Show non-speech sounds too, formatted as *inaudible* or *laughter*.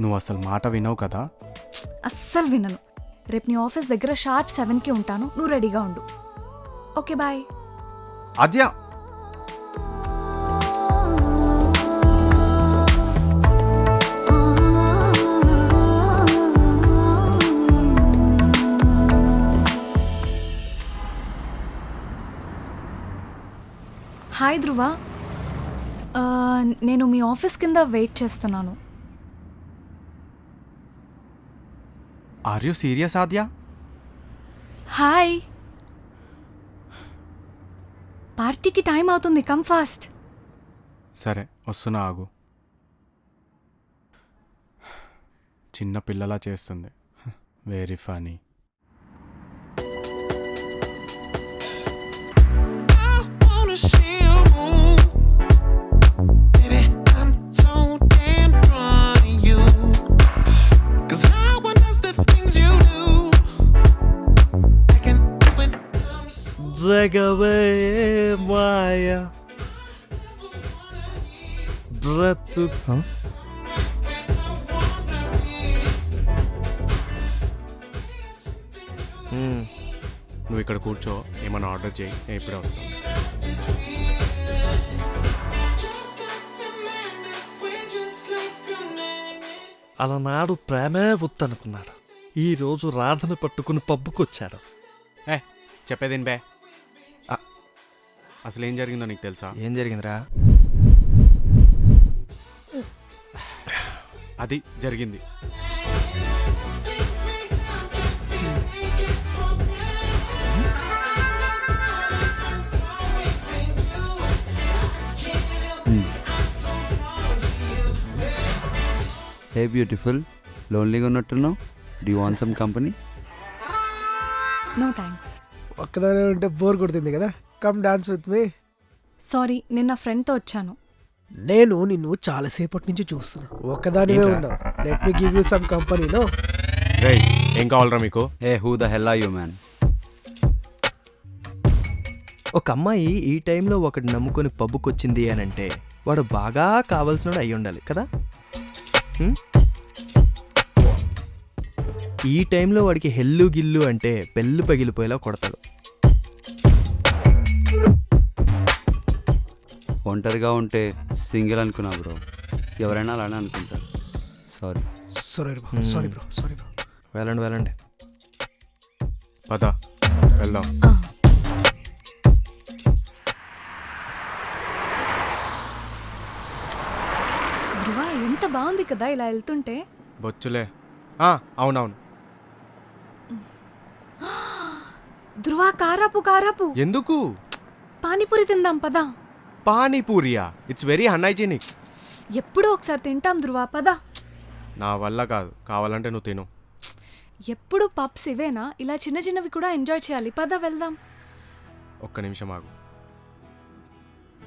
నువ్వు అసలు మాట వినవు కదా? అస్సలు వినను. రేపు నీ ఆఫీస్ దగ్గర షార్ప్ సెవెన్కి ఉంటాను. నువ్వు రెడీగా ఉండు. Okay bye. Adya hi Dhruva. ఆ, నేను మీ ఆఫీస్ కింద వెయిట్ చేస్తున్నాను. Are you serious Adya hi పార్టీకి టైం అవుతుంది. కమ్ ఫాస్ట్ సరే వస్తున్నా ఆగు. చిన్న పిల్లలా చేస్తుంది. వెరీ ఫనీ జగవే మాయ బ్రతు నువ్వు ఇక్కడ కూర్చో ఏమైనా ఆర్డర్ చేయి నేను ఇప్పుడే వస్తాను. అలనాడు ప్రేమే వద్దనుకున్నాడు. ఈ రోజు రాధను పట్టుకుని పబ్బుకొచ్చాడు. ఏ చెప్పేదేం బే? అసలు ఏం జరిగిందో నీకు తెలుసా? ఏం జరిగిందిరా? అది జరిగింది. హే బ్యూటిఫుల్ లోన్లీగా ఉన్నట్టున్నావు? Do want some company no thanks ఒక్కదానే ఉంటే బోర్ కొడుతుంది కదా? Come dance with me sorry నిన్న ఫ్రెండ్తో వచ్చాను. నేను నిన్ను చాలాసేపటి నుంచి చూస్తున్నా ఒక్కదానివే? ఉండవు let me give you some company no రేయ్ ఏం కావాలరా మీకు? Eh who the hell are you man ఒక అమ్మాయి ఈ టైంలో ఒకటి నమ్ముకొని పబ్బుకొచ్చింది అని అంటే వాడు బాగా కావాల్సినోడు అయి ఉండాలి కదా? హ్మ్? ఈ టైంలో వాడికి హెల్లు గిల్లు అంటే పెళ్ళు పగిలిపోయేలా కొడతాడు. ఒంటరిగా ఉంటే సింగిల్ అనుకున్నా బ్రో. ఎవరైనా అలానే అనుకుంటారు. Sorry sorry bro sorry bro sorry bro వెళ్ళండి వెళ్ళండి. పద వెళ్దాం. ధ్రువ ఎంత బాగుంది కదా ఇలా వెళ్తుంటే. బొచ్చులే. ఆ, అవునవును. *gasps* ధ్రువ కారాపు కారాపు. ఎందుకు? పానీపూరి తిందాం పదా. పానీపూరియా. ఇట్స్ వెరీ అన్హైజీనిక్ ఎప్పుడో ఒకసారి తింటాం ధ్రువ పదా. నా వల్ల కాదు. కావాలంటే నువ్వు తిను. ఎప్పుడు పబ్స్ ఇవేనా? ఇలా చిన్న చిన్నవి కూడా ఎంజాయ్ చేయాలి. పద వెళ్దాం. ఒక్క నిమిషం ఆగు.